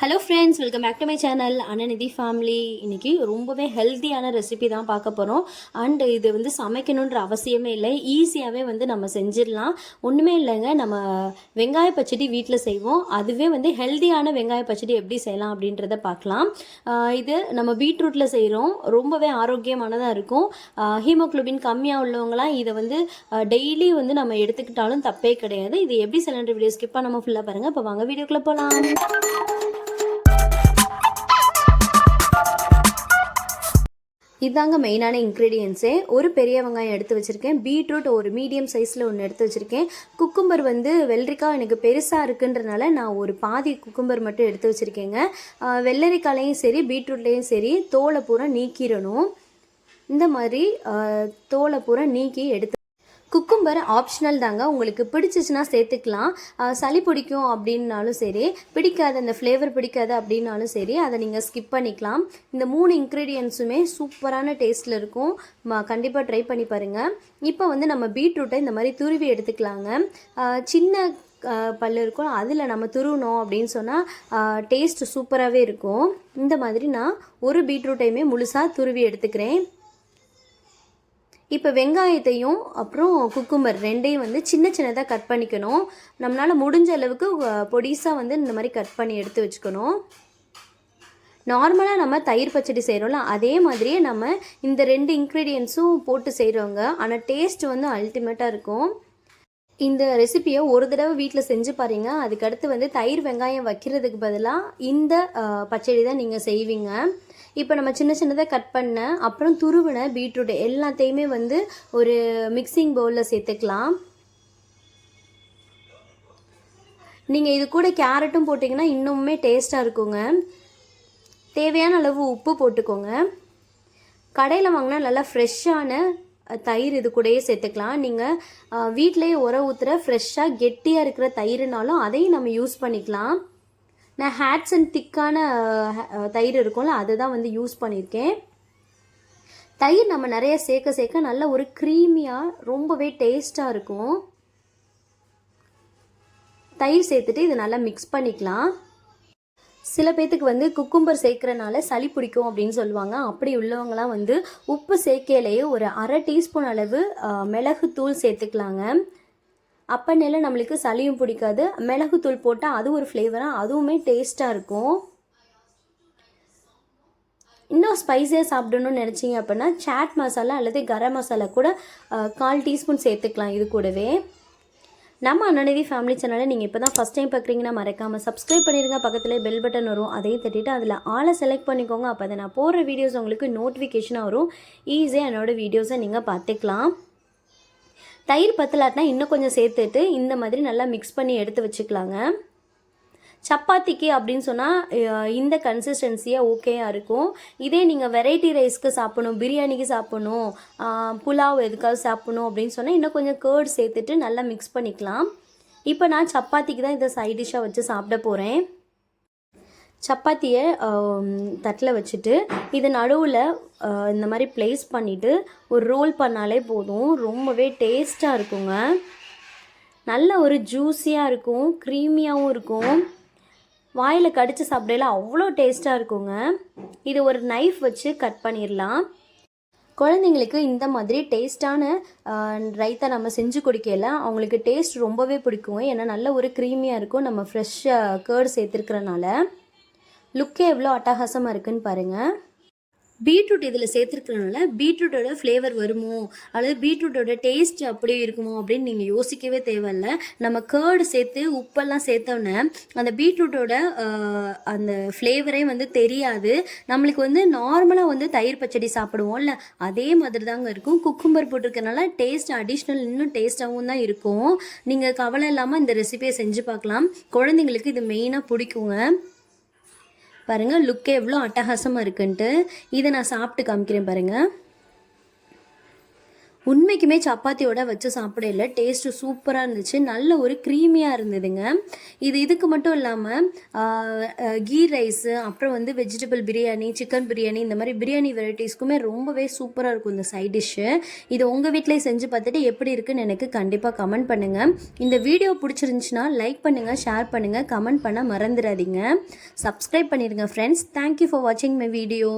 Hello friends welcome back to my channel Ananidhi family இன்றைக்கி ரொம்பவே ஹெல்த்தியான ரெசிபி தான் பார்க்க போகிறோம் அண்ட் இது வந்து சமைக்கணுன்ற அவசியமே இல்லை. ஈஸியாகவே வந்து நம்ம செஞ்சிடலாம். ஒன்றுமே இல்லைங்க. நம்ம வெங்காய பச்சடி வீட்டில் செய்வோம். அதுவே வந்து ஹெல்த்தியான வெங்காய பச்சடி எப்படி செய்யலாம் அப்படின்றத பார்க்கலாம். இது நம்ம பீட்ரூட்டில் செய்கிறோம் ரொம்பவே ஆரோக்கியமானதாக இருக்கும். ஹீமோக்ளோபின் கம்மியாக உள்ளவங்களாம் இதை வந்து டெய்லி வந்து நம்ம எடுத்துக்கிட்டாலும் தப்பே கிடையாது. இது எப்படி செய்யலான்ற வீடியோ ஸ்கிப் பண்ணாமல் ஃபுல்லாக பாருங்கள் இப்போ வாங்க வீடியோக்குள்ளே போகலாம் இதாங்க மெயினான இன்க்ரீடியன்ஸே. ஒரு பெரிய வெங்காயம் எடுத்து வச்சுருக்கேன். பீட்ரூட் ஒரு மீடியம் சைஸில் ஒன்று எடுத்து வச்சுருக்கேன். குக்கும்பர் வந்து வெள்ளரிக்காய் எனக்கு பெருசாக இருக்குன்றனால நான் ஒரு பாதி குக்கும்பர் மட்டும் எடுத்து வச்சுருக்கேங்க. வெள்ளரிக்காலையும் சரி பீட்ரூட்லேயும் சரி தோலை பூரா நீக்கிடணும் இந்த மாதிரி தோலை பூரா நீக்கி எடுத்து குக்கும்பர் ஆப்ஷனல் தாங்க. உங்களுக்கு பிடிச்சிச்சுன்னா சேர்த்துக்கலாம். சளி பிடிக்கும் அப்படின்னாலும் சரி பிடிக்காத அந்த ஃப்ளேவர் பிடிக்காது அப்படின்னாலும் சரி அதை நீங்கள் ஸ்கிப் பண்ணிக்கலாம். இந்த மூணு இன்க்ரீடியன்ஸுமே சூப்பரான டேஸ்ட்டில் இருக்கும். கண்டிப்பாக ட்ரை பண்ணி பாருங்கள் இப்போ வந்து நம்ம பீட்ரூட்டை இந்த மாதிரி துருவி எடுத்துக்கலாங்க. சின்ன பல் இருக்கும். அதில் நம்ம துருவினோம் அப்படின்னு சொன்னால் டேஸ்ட் சூப்பராகவே இருக்கும். இந்த மாதிரி நான் ஒரு பீட்ரூட்டையுமே முழுசாக துருவி எடுத்துக்கிறேன். இப்போ வெங்காயத்தையும் அப்புறம் குக்கும்பர் ரெண்டையும் வந்து சின்ன சின்னதாக கட் பண்ணிக்கணும். நம்மளால் முடிஞ்ச அளவுக்கு பொடிசாக வந்து இந்த மாதிரி கட் பண்ணி எடுத்து வச்சுக்கணும். நார்மலாக நம்ம தயிர் பச்சடி செய்கிறோம்ல அதே மாதிரியே நம்ம இந்த ரெண்டு இன்க்ரீடியன்ஸும் போட்டு செய்கிறோங்க ஆனால் டேஸ்ட் வந்து அல்டிமேட்டாக இருக்கும். இந்த ரெசிபியை ஒரு தடவை வீட்டில் செஞ்சு பாருங்க. அதுக்கடுத்து வந்து தயிர் வெங்காயம் வைக்கிறதுக்கு பதிலாக இந்த பச்சடி தான் நீங்கள் செய்வீங்க. இப்போ நம்ம சின்ன சின்னதாக கட் பண்ண அப்புறம் துருவின பீட்ரூட் எல்லாத்தையுமே வந்து ஒரு மிக்சிங் பவுலில் சேர்த்துக்கலாம். நீங்கள் இது கூட கேரட்டும் போட்டிங்கன்னா இன்னுமே டேஸ்ட்டாக இருக்குங்க. தேவையான அளவு உப்பு போட்டுக்கோங்க. கடையில் வாங்கினா நல்லா ஃப்ரெஷ்ஷான தயிர் இது கூடயே சேர்த்துக்கலாம். நீங்கள் வீட்டிலேயே உர ஊற்றுற ஃப்ரெஷ்ஷாக கெட்டியாக இருக்கிற தயிர்னாலும் அதையும் நம்ம யூஸ் பண்ணிக்கலாம். நான் ஹேட்ஸ் அண்ட் திக்கான தயிர் இருக்கும்ல அதை தான் வந்து யூஸ் பண்ணியிருக்கேன். தயிர் நம்ம நிறைய சேர்க்க சேர்க்க நல்ல ஒரு க்ரீமியாக ரொம்பவே டேஸ்ட்டாக இருக்கும். தயிர் சேர்த்துட்டு இது நல்லா மிக்ஸ் பண்ணிக்கலாம். சில பேர்த்துக்கு வந்து குக்கும்பர் சேர்க்குறனால சளி பிடிக்கும் அப்படின்னு சொல்லுவாங்க. அப்படி உள்ளவங்களாம் வந்து உப்பு சேர்க்கையிலேயே ஒரு அரை டீஸ்பூன் அளவு மிளகுத்தூள் சேர்த்துக்கலாங்க. அப்பனையில் நம்மளுக்கு சளியும் பிடிக்காது. மிளகுத்தூள் போட்டால் அது ஒரு ஃப்ளேவராக அதுவுமே டேஸ்ட்டாக இருக்கும். இன்னும் ஸ்பைஸியாக சாப்பிடணும்னு நினச்சிங்க அப்படின்னா சாட் மசாலா அல்லது கரம் மசாலா கூட கால் டீஸ்பூன் சேர்த்துக்கலாம் இது கூடவே. நம்ம அண்ணனதி ஃபேமிலி சேனலை நீங்கள் இப்போ தான் ஃபஸ்ட் டைம் பார்க்குறீங்கன்னா மறக்காமல் சப்ஸ்கிரைப் பண்ணிடுங்க பக்கத்தில் பெல் பட்டன் வரும். அதையும் தட்டிட்டு அதில் ஆளை செலக்ட் பண்ணிக்கோங்க. அப்போ தான் நான் போடுற வீடியோஸ் உங்களுக்கு நோட்டிஃபிகேஷனாக வரும். ஈஸியாக என்னோடய வீடியோஸை நீங்கள் பார்த்துக்கலாம். தயிர் பத்தலாட்டினா இன்னும் கொஞ்சம் சேர்த்துட்டு இந்த மாதிரி நல்லா மிக்ஸ் பண்ணி எடுத்து வச்சுக்கலாங்க. சப்பாத்திக்கு அப்படின்னு சொன்னால் இந்த கன்சிஸ்டன்சியாக ஓகேயாக இருக்கும். இதே நீங்கள் வெரைட்டி ரைஸ்க்கு சாப்பிடணும் பிரியாணிக்கு சாப்பிடணும் புலாவ் எதுக்காவது சாப்பிடணும் அப்படின்னு சொன்னால் இன்னும் கொஞ்சம் கேர்ட் சேர்த்துட்டு நல்லா மிக்ஸ் பண்ணிக்கலாம். இப்போ நான் சப்பாத்திக்கு தான் இதை சைட் டிஷ்ஷாக வச்சு சாப்பிட போகிறேன் சப்பாத்தியை தட்டில் வச்சுட்டு இது நடுவில் இந்த மாதிரி ப்ளேஸ் பண்ணிவிட்டு ஒரு ரோல் பண்ணாலே போதும். ரொம்பவே டேஸ்ட்டாக இருக்குங்க. நல்ல ஒரு ஜூஸியாக இருக்கும் க்ரீமியாகவும் இருக்கும். வாயில் கடித்து சாப்பிடையில அவ்வளோ டேஸ்ட்டாக இருக்குங்க. இது ஒரு நைஃப் வச்சு கட் பண்ணிடலாம் குழந்தைங்களுக்கு இந்த மாதிரி டேஸ்ட்டான ரைத்தா நம்ம செஞ்சு கொடுக்கல அவங்களுக்கு டேஸ்ட் ரொம்பவே பிடிக்கும். ஏன்னா நல்ல ஒரு க்ரீமியாக இருக்கும். நம்ம ஃப்ரெஷ்ஷாக கேர்டு சேர்த்துருக்கறனால லுக்கே எவ்வளோ அட்டகாசமாக இருக்குன்னு பாருங்கள் பீட்ரூட் இதில் சேர்த்துருக்கறனால பீட்ரூட்டோட ஃப்ளேவர் வருமோ? அல்லது பீட்ரூட்டோட டேஸ்ட் அப்படியே இருக்குமோ? அப்படின்னு நீங்கள் யோசிக்கவே தேவையில்ல. நம்ம கேர்டு சேர்த்து உப்பெல்லாம் சேர்த்தோன்னே அந்த பீட்ரூட்டோட அந்த ஃப்ளேவரே வந்து தெரியாது. நம்மளுக்கு வந்து நார்மலாக வந்து தயிர் பச்சடி சாப்பிடுவோம்ல அதே மாதிரி தாங்க இருக்கும். குக்கும்பர் போட்டிருக்கனால டேஸ்ட் அடிஷ்னல் இன்னும் டேஸ்ட்டாகவும் தான் இருக்கும். நீங்கள் கவலை இல்லாமல் இந்த ரெசிபியை செஞ்சு பார்க்கலாம். குழந்தைங்களுக்கு இது மெயினாக பிடிக்குங்க. பாருங்கள் லுக்கே எவ்வளோ அட்டகாசமாக இருக்குன்ட்டு. இதை நான் சாப்பிட்டு காமிக்கிறேன் பாருங்கள் உண்மைக்குமே சப்பாத்தியோட வச்சு சாப்பிடல டேஸ்ட்டு சூப்பராக இருந்துச்சு. நல்ல ஒரு க்ரீமியாக இருந்ததுங்க. இது இதுக்கு மட்டும் இல்லாமல் கீ ரைஸு அப்புறம் வந்து வெஜிடபிள் பிரியாணி சிக்கன் பிரியாணி இந்த மாதிரி பிரியாணி வெரைட்டிஸ்க்குமே ரொம்பவே சூப்பராக இருக்கும் இந்த சைட் டிஷ்ஷு இது உங்கள் வீட்டிலே செஞ்சு பார்த்துட்டு எப்படி இருக்குன்னு எனக்கு கண்டிப்பாக கமெண்ட் பண்ணுங்கள் இந்த வீடியோ பிடிச்சிருந்துச்சுன்னா லைக் பண்ணுங்கள் ஷேர் பண்ணுங்கள் கமெண்ட் பண்ண மறந்துடாதீங்க. சப்ஸ்கிரைப் பண்ணிடுங்க ஃப்ரெண்ட்ஸ் தேங்க்யூ ஃபார் வாட்சிங் மை வீடியோ